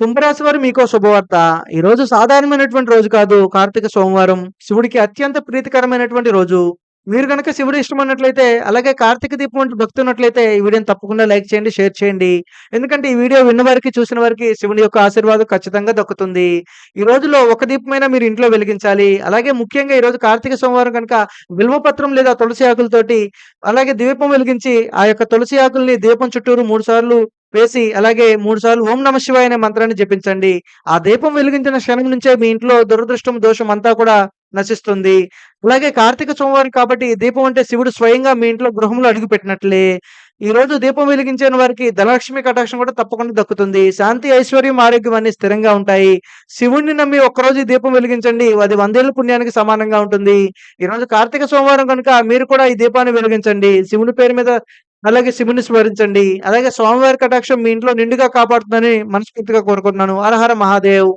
కుంభరాశి వారు మీకో శుభవార్త. ఈరోజు సాధారణమైనటువంటి రోజు కాదు. కార్తీక సోమవారం. శివుడికి అత్యంత ప్రీతికరమైనటువంటి రోజు. మీరు గనక శివుడు ఇష్టమన్నట్లయితే, అలాగే కార్తీక దీపం వంటి భక్తి ఉన్నట్లయితే ఈ వీడియోని తప్పకుండా లైక్ చేయండి, షేర్ చేయండి. ఎందుకంటే ఈ వీడియో విన్న వారికి, చూసిన వారికి శివుని యొక్క ఆశీర్వాదం ఖచ్చితంగా దక్కుతుంది. ఈ రోజులో ఒక దీపమైనా మీరు ఇంట్లో వెలిగించాలి. అలాగే ముఖ్యంగా ఈరోజు కార్తీక సోమవారం కనుక బిల్వపత్రం లేదా తులసి ఆకులతోటి అలాగే దీపం వెలిగించి, ఆ యొక్క తులసి ఆకుల్ని దీపం చుట్టూరు మూడు సార్లు వేసి, అలాగే మూడు సార్లు ఓం నమ శివాయ అనే మంత్రాన్ని జపించండి. ఆ దీపం వెలిగించిన క్షణం నుంచే మీ ఇంట్లో దురదృష్టం, దోషం అంతా కూడా నశిస్తుంది. అలాగే కార్తీక సోమవారం కాబట్టి దీపం అంటే శివుడు స్వయంగా మీ ఇంట్లో గృహంలో అడుగుపెట్టినట్లే. రోజు దీపం వెలిగించిన వారికి ధనలక్ష్మి కటాక్షం కూడా తప్పకుండా దక్కుతుంది. శాంతి, ఐశ్వర్యం, ఆరోగ్యం అన్ని స్థిరంగా ఉంటాయి. శివుడిని నమ్మి ఒక్కరోజు దీపం వెలిగించండి. అది వందేళ్ళ పుణ్యానికి సమానంగా ఉంటుంది. ఈరోజు కార్తీక సోమవారం కనుక మీరు కూడా ఈ దీపాన్ని వెలిగించండి. శివుని పేరు మీద అలాగే శివుని స్మరించండి. అలాగే స్వామివారి కటాక్షం మీ ఇంట్లో నిండుగా కాపాడుతుందని మనస్ఫూర్తిగా కోరుకుంటున్నాను. అరహర మహాదేవ్.